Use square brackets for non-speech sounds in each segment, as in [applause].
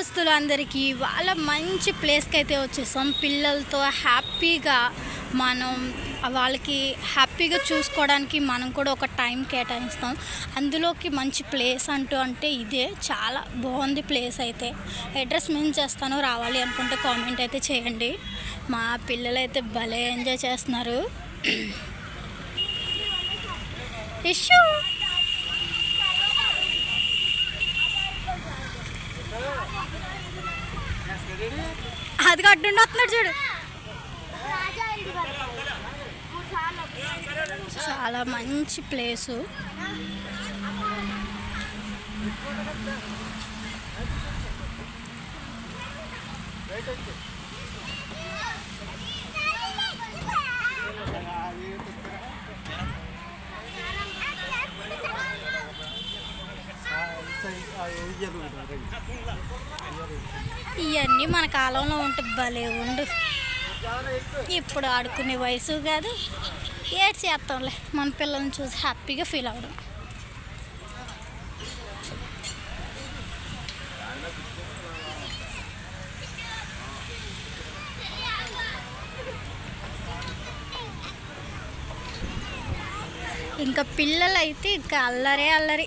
దోస్తులు అందరికీ వాళ్ళ మంచి ప్లేస్కి అయితే వచ్చేసాం. పిల్లలతో హ్యాపీగా మనం వాళ్ళకి హ్యాపీగా చూసుకోవడానికి మనం కూడా ఒక టైం కేటాయిస్తాం. అందులోకి మంచి ప్లేస్ అంటూ అంటే ఇదే. చాలా బాగుంది ప్లేస్ అయితే. అడ్రస్ మేము చేస్తాను రావాలి అనుకుంటే కామెంట్ అయితే చేయండి. మా పిల్లలు అయితే భలే ఎంజాయ్ చేస్తున్నారు. [clears throat] ఇష్యూ అది కట్టుండి వస్తున్నాడు చూడు. చాలా మంచి ప్లేసు. ఇవన్నీ మన కాలంలో ఉంటే భలే ఉండు. ఇప్పుడు ఆడుకునే వయసు కాదు. ఏడ్ చేస్తాంలే. మన పిల్లల్ని చూసి హ్యాపీగా ఫీల్ అవ్వడం. ఇంకా పిల్లలైతే ఇంకా అల్లరే అల్లరి.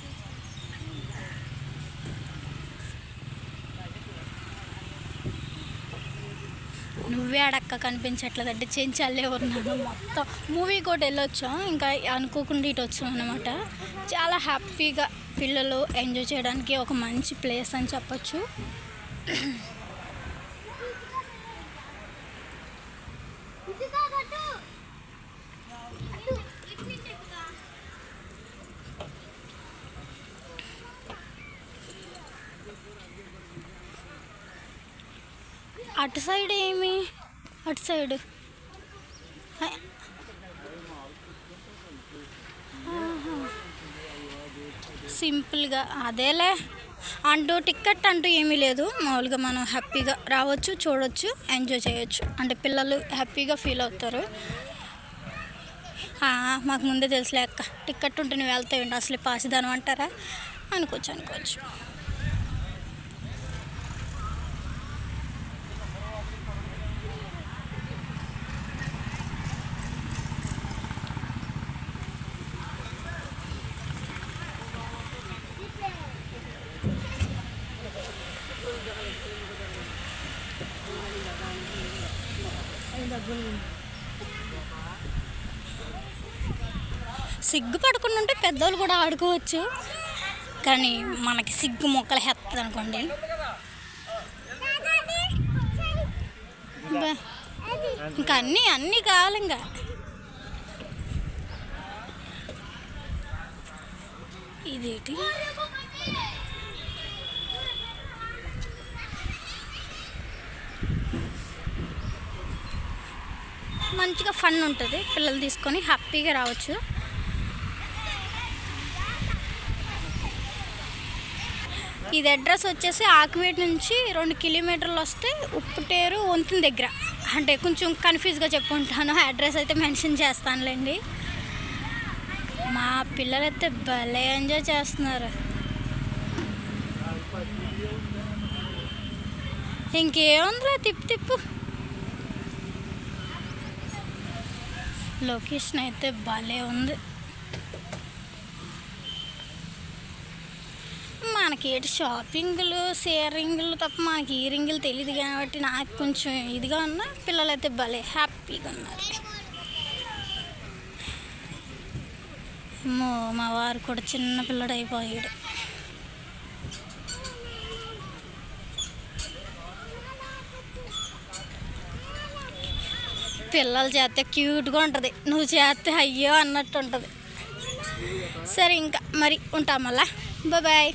నువ్వే అడక్క కనిపించట్లేదంటే చెంచాలే ఉన్నాను మొత్తం. మూవీ కూడా వెళ్ళొచ్చాం? ఇంకా అనుకోకుండా ఇటు వచ్చాం అనమాట చాలా హ్యాపీగా పిల్లలు ఎంజాయ్ చేయడానికి ఒక మంచి ప్లేస్ అని చెప్పొచ్చు. అటు సైడ్ ఏమి? అటు సైడ్. సింపుల్గా అదేలే. అంటూ టికెట్ అంటూ ఏమీ లేదు. మామూలుగా మనం హ్యాపీగా రావచ్చు చూడవచ్చు ఎంజాయ్ చేయొచ్చు. అంటే పిల్లలు హ్యాపీగా ఫీల్ అవుతారు. మాకు ముందే తెలుసులే అక్క. టికెట్ ఉంటే నువ్వు వెళ్తావు అసలు పాసిదానం అంటారా? అనుకోవచ్చు అనుకోవచ్చు. సిగ్గు పడకుండా ఉంటే పెద్దోళ్ళు కూడా ఆడుకోవచ్చు. కానీ మనకి సిగ్గు మొక్కలు హెత్తది అనుకోండి. ఇంకా అన్నీ అన్నీ కావాలి ఇంకా. ఇదేంటి? మంచిగా ఫన్ ఉంటుంది. పిల్లలు తీసుకొని హ్యాపీగా రావచ్చు. ఇది అడ్రస్ వచ్చేసి ఆకువేటి నుంచి రెండు కిలోమీటర్లు వస్తే ఉప్పుటేరు వంతున దగ్గర. అంటే కొంచెం కన్ఫ్యూజ్గా చెప్పుకుంటాను. అడ్రస్ అయితే మెన్షన్ చేస్తానులేండి. మా పిల్లలైతే భలే ఎంజాయ్ చేస్తున్నారు. ఇంకేముందిలే తిప్పు తిప్పు. లొకేషన్ అయితే భలే ఉంది. మనకి ఏంటి షాపింగ్లు సేరింగ్లు తప్ప మనకి ఈ తెలియదు కాబట్టి నాకు కొంచెం ఇదిగా ఉన్నా పిల్లలు అయితే భలే హ్యాపీగా ఉన్నారు. అమ్మో మా వారు కూడా చిన్న పిల్లడైపోయాడు. పిల్లలు చేస్తే క్యూట్గా ఉంటుంది. నువ్వు చేస్తే అయ్యో అన్నట్టు ఉంటుంది. సరే ఇంకా మరి ఉంటాం మళ్ళా. బాయ్.